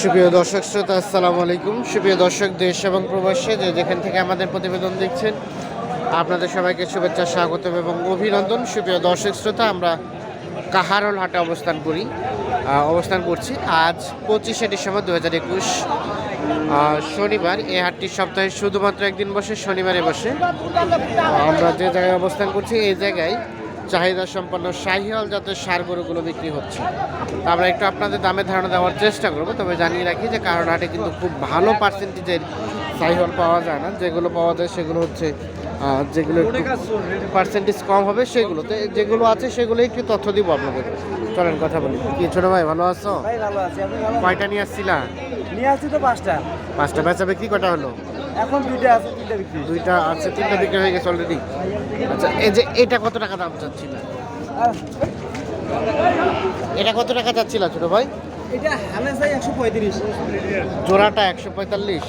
সুপ্রিয় দর্শক শ্রোতা, আসসালামু আলাইকুম। সুপ্রিয় দর্শক, দেশ এবং প্রবাসে যে যেখান থেকে আমাদের প্রতিবেদন দেখছেন, আপনাদের সবাইকে শুভেচ্ছা, স্বাগতম এবং অভিনন্দন। সুপ্রিয় দর্শক শ্রোতা, আমরা কাহারল হাটে অবস্থান করি অবস্থান করছি। আজ পঁচিশে ডিসেম্বর দু হাজার একুশ শনিবার। এই হাটটি সপ্তাহে শুধুমাত্র একদিন বসে, শনিবারে বসে। আমরা যে জায়গায় অবস্থান করছি, এই জায়গায় চাহিদা সম্পন্ন শাহিওয়াল জাতের সার গরুগুলো বিক্রি হচ্ছে। তো আমরা একটু আপনাদের দামে ধারণা দেওয়ার চেষ্টা করব তবে জানিয়ে রাখি যে কারণ হাটে কিন্তু খুব ভালো পার্সেন্টেজের শাহিওয়াল পাওয়া যায় না। যেগুলো পাওয়া যায় সেগুলো হচ্ছে যেগুলো পার্সেন্টেজ কম হবে সেগুলোতে যেগুলো আছে সেগুলো একটু তথ্য দিব আপনাদের। চলেন কথা বলি। কি ছোট ভাই ভালো আছো? কয়টা নিয়ে আসছিলা? নিয়ে আসছি তো পাঁচটা। পাঁচটা। বেচা বিক্রি কটা হলো? এখন দুইটা আছে তিনটা বিক্রি দুইটা আছে তিনটা বিক্রি হয়ে গেছে অলরেডি আচ্ছা এই যে এটা কত টাকা দাম চাচ্ছিল? এটা কত টাকা চাচ্ছিল ছোট ভাই? এটা আমি চাই একশো পঁয়ত্রিশ। জোড়াটা একশো পঁয়তাল্লিশ।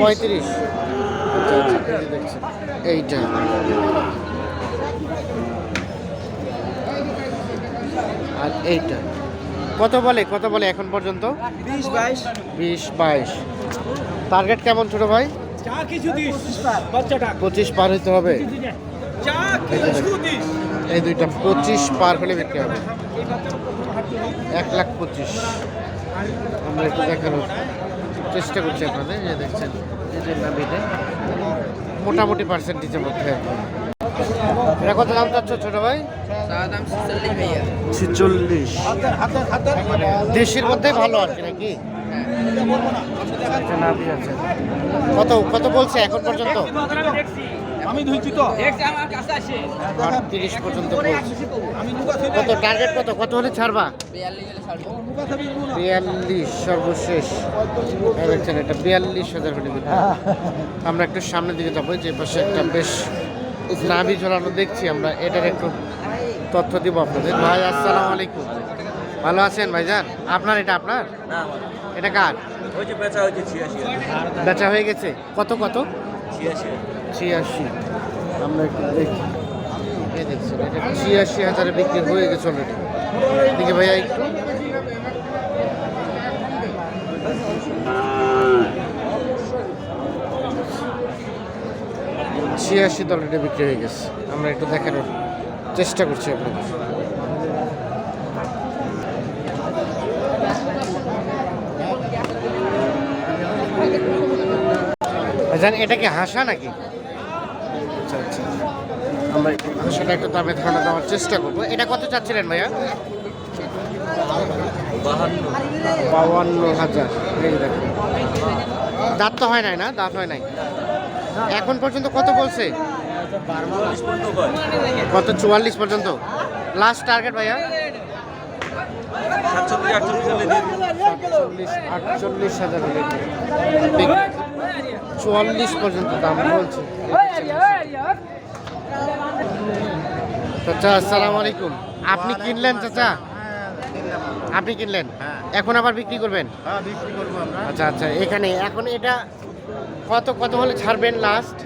পঁয়ত্রিশ। আচ্ছা আচ্ছা এইটা। আর এইটা। কত বলে কত বলে এখন পর্যন্ত? বিশ বাইশ। বিশ বাইশ। টার্গেট কেমন ছোট ভাই? চা কিছু দিস? বাচ্চাটা। পঁচিশ পার হইতে হবে। চা কিছু দিস। এই দুইটা পঁচিশ পার হলে বিক্রি হবে। এক লাখ পঁচিশ। আমরা একটু দেখানোর চেষ্টা করছি আপনাদের যে দেখছেন এই যে মোটামুটি পার্সেন্টেজের মধ্যে। এটা কত দাম চাচ্ছ ছোট ভাই? ছিচল্লিশ দেশের মধ্যে ভালো আর কি নাকি। কত কত বলছে এখন পর্যন্ত? আমি ধুইছি তো আটত্রিশ পর্যন্ত কত টার্গেট কত? কত হলে ছাড়বা? বিয়াল্লিশ সর্বশেষ। দেখছেন এটা বিয়াল্লিশ হাজার হলে আমরা একটু সামনের দিকে যাব যে পাশে একটা বেশ নাভি ঝোলানো দেখছি আমরা এটার একটু তথ্য দিব আপনাদের। ভাই আসসালামু আলাইকুম। ভালো আছেন ভাইজান? আপনার এটা আপনার? এটা কার? বেচা হয়ে গেছে। কত কত? ছিয়াশি আমরা একটু দেখি। এই দেখছেন এটা ছিয়াশি হাজারে বিক্রি হয়ে গেছে অলরেডি দেখি ভাইয়া একটু। ছিয়াশি অলরেডি বিক্রি হয়ে গেছে। আমরা একটু দেখানোর চেষ্টা করছি আপনাদের। ভাইজান এটা কি হাসা নাকি? আচ্ছা আচ্ছা। আমরা হাসাটা একটু দামে ধারণা দেওয়ার চেষ্টা করব। এটা কত চাচ্ছিলেন ভাইয়া? বাউান্ন হাজার। দাঁত তো হয় নাই না? দাঁত হয় নাই? এখন পর্যন্ত কত বলছে? কত? চুয়াল্লিশ পর্যন্ত। লাস্ট টার্গেট ভাইয়া? চল্লিশ আটচল্লিশ হাজার। চুয়াল্লিশ পর্যন্ত দাম বলছে। চাচা আসসালামু আলাইকুম। আপনি কিনলেন চাচা? আপনি কিনলেন? এখন আবার বিক্রি করবেন? আচ্ছা আচ্ছা এখানে এখন এটা কত কত হলে ছাড়বেন লাস্ট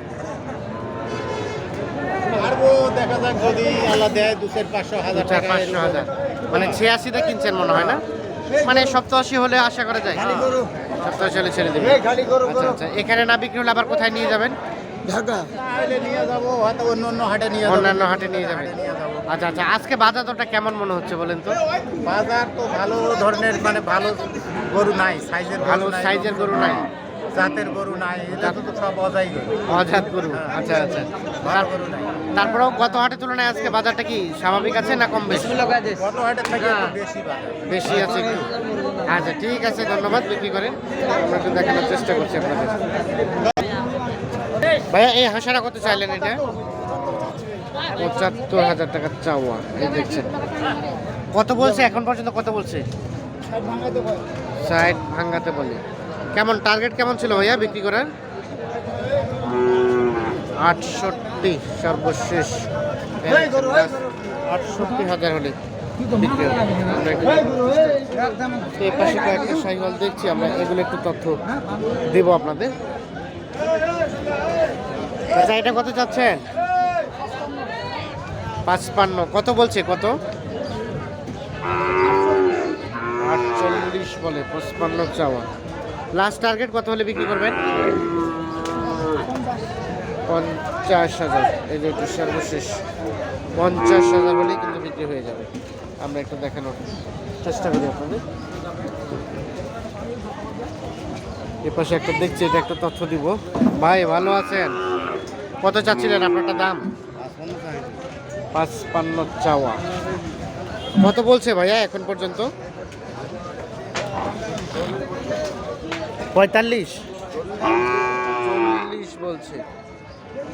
দেখা যাক যদি আল্লাহ দেয় দুশের পাঁচশো হাজার টাকা পাঁচশো হাজার। মানে ছিয়াশিতে কিনছেন মনে হয় না? মানে সপ্তাশি হলে আশা করা যায়। সপ্তাশি চলে ছেড়ে দেবে। আচ্ছা আচ্ছা। এখানে না বিক্রি হলে আবার কোথায় নিয়ে যাবেন? ঢাকা। তাহলে নিয়ে যাব হয়তো অন্য অন্য হাটে নিয়ে অন্যান্য হাটে নিয়ে যাবেন। নিয়ে যাব। আচ্ছা আচ্ছা। আজকে বাজার দরটা কেমন মনে হচ্ছে বলেন তো? বাজার তো ভালো ধরনের মানে ভালো গরু নাই সাইজের ভালো সাইজের গরু নাই। জাতের গরু নাই এটা তো সব অজাই গরু। অজাত গরু আচ্ছা আচ্ছা। ভালো গরু নাই। তারপরেও গত হাটের তুলনায় আজকে বাজারটা কি স্বাভাবিক আছে না কম বেশি? কত হাটের থেকে একটু বেশি বাজার। বেশি আছে একটু। আচ্ছা ঠিক আছে ধন্যবাদ। বিক্রি করেন। আমরা একটু দেখানোর চেষ্টা করছি আপনাদের। ভাইয়া এই হাঁসাটা কত চাইলেন এটা? পঁচাত্তর হাজার টাকা চাওয়া এই দেখছেন। কত বলছে? এখন পর্যন্ত কত বলছে? সাইড ভাঙ্গাতে বলে। কেমন টার্গেট কেমন ছিল ভাইয়া বিক্রি করার? আটষট্টি সর্বশেষ। আটষট্টি হাজার হলে এর পাশে কয়েকটা সাইকেল দেখছি আমরা এগুলো একটু তথ্য দেবো আপনাদের। আচ্ছা এটা কত চাচ্ছেন? পাঁচপান্ন। কত বলছে কত? আটচল্লিশ বলে পঁচপান্ন চাওয়া। লাস্ট টার্গেট কত হলে বিক্রি করবেন? পঞ্চাশ হাজার। এই যে সর্বশেষ। পঞ্চাশ হাজার হলেই কিন্তু বিক্রি হয়ে যাবে। আমরা একটু দেখানোর চেষ্টা করি আপনাদের। এ পাশে একটা দেখছি, এটা একটা তথ্য দিব। ভাই, ভালো আছেন? কত চাচ্ছিলেন আপনারটা দাম? পাঁচপান্ন চাওয়া। কত বলছে ভাইয়া এখন পর্যন্ত? পঁয়তাল্লিশ। চল্লিশ বলছে।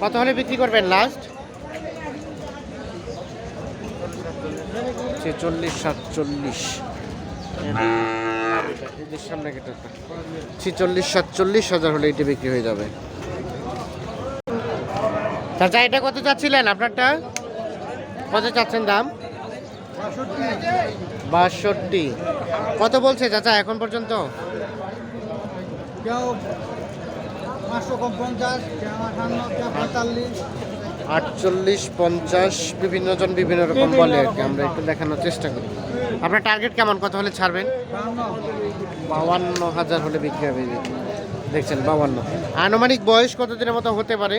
কত হলে বিক্রি করবেন লাস্ট ছেচল্লিশ, সাতচল্লিশ। এদের সামনে ছিচল্লিশ, সাতচল্লিশ হাজার হলে এটি বিক্রি হয়ে যাবে। চাচা, এটা কত চাচ্ছিলেন আপনারটা? কত চাচ্ছেন দাম? বাষট্টি। কত বলছে চাচা এখন পর্যন্ত? কেউ পাঁচশো কম পঞ্চাশ কেউ আটান্ন কেউ পঁয়তাল্লিশ। আটচল্লিশ পঞ্চাশ বিভিন্ন জন বিভিন্ন রকম বলে আর কি আমরা একটু দেখানোর চেষ্টা করি। আপনার টার্গেট কেমন? কত হলে ছাড়বেন? বাউান্ন হাজার হলে বিক্রি হবে দেখছেন বাউান্ন। আনুমানিক বয়স কতদিনের মতো হতে পারে?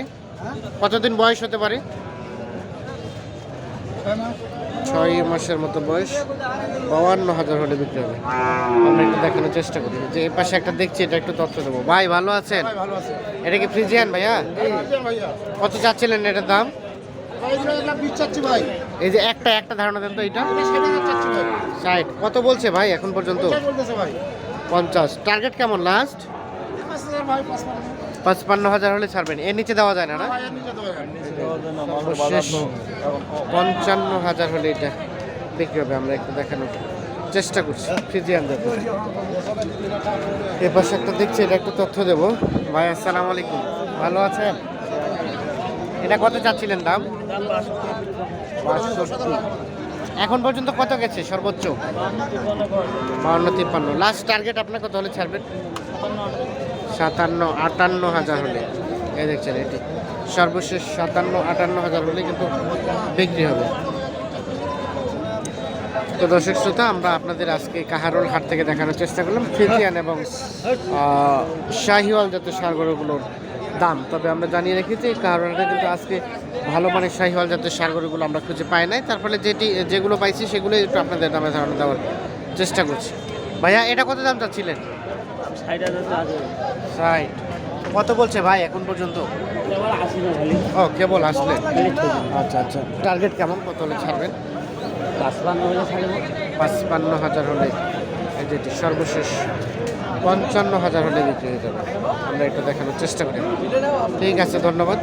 কতদিন বয়স হতে পারে? ছয় মাসের মতো বয়স বাউান্ন হাজার হলে বিক্রি হবে। আমরা একটু দেখানোর চেষ্টা করি। যে এই পাশে একটা দেখছি এটা একটু তথ্য দেবো। ভাই ভালো আছেন? এটা কি ফ্রিজিয়ান ভাইয়া? ভাইয়া। কত চাচ্ছিলেন এটার দাম? চাচ্ছি ভাই। এই যে একটা একটা ধারণা দেন তো এটা। ষাট। কত বলছে ভাই এখন পর্যন্ত? ভাই। পঞ্চাশ। টার্গেট কেমন? লাস্ট? পাঁচপান্ন হাজার হলে ছাড়বেন। এর নিচে দেওয়া যায় না না? পঞ্চান্ন হাজার হলে এটা বিক্রি হবে। আমরা একটু দেখানোর চেষ্টা করছি। ফ্রিজিয়ান দেখো। এ পাশে একটা দেখছি, এটা একটু তথ্য দেবো। ভাই, আসসালামু আলাইকুম। ভালো আছেন? এটা কত চাচ্ছিলেন দাম? এখন পর্যন্ত কত গেছে সর্বোচ্চ? বাউন্ন তিপ্পান্ন। লাস্ট টার্গেট আপনার কত হলে ছাড়বেন? সাতান্ন, আটান্ন হাজার হলে। এই দেখছেন এটি। সর্বশেষ সাতান্ন, আটান্ন হাজার হলে কিন্তু বিক্রি হবে। তো দর্শক শ্রোতা, আমরা আপনাদের আজকে কাহারোল হাট থেকে দেখানোর চেষ্টা করলাম। ফ্রিজিয়ান এবং শাহিওয়াল জাতীয় সারগরুগুলোর দাম। তবে আমরা জানিয়ে রেখেছি এই কাহারোল হাটে কিন্তু আজকে ভালো মানের শাহিওয়াল জাতীয় সারগরুগুলো আমরা খুঁজে পাই নাই। তারপরে যেটি, যেগুলো পাইছি সেগুলোই একটু আপনাদের দামে ধারণা দেওয়ার চেষ্টা করছি। ভাইয়া, এটা কত দাম চাচ্ছিলেন? ষাট কত বলছে ভাই এখন পর্যন্ত? ও, কেবল আসলে। আচ্ছা আচ্ছা। টার্গেট কেমন? কত হলে ছাড়বেন? পাঁচপান্ন হাজার হলে যেটি সর্বশেষ পঞ্চান্ন হাজার হলে বিক্রি হয়ে যাবে। আমরা একটু দেখানোর চেষ্টা করি। ঠিক আছে, ধন্যবাদ।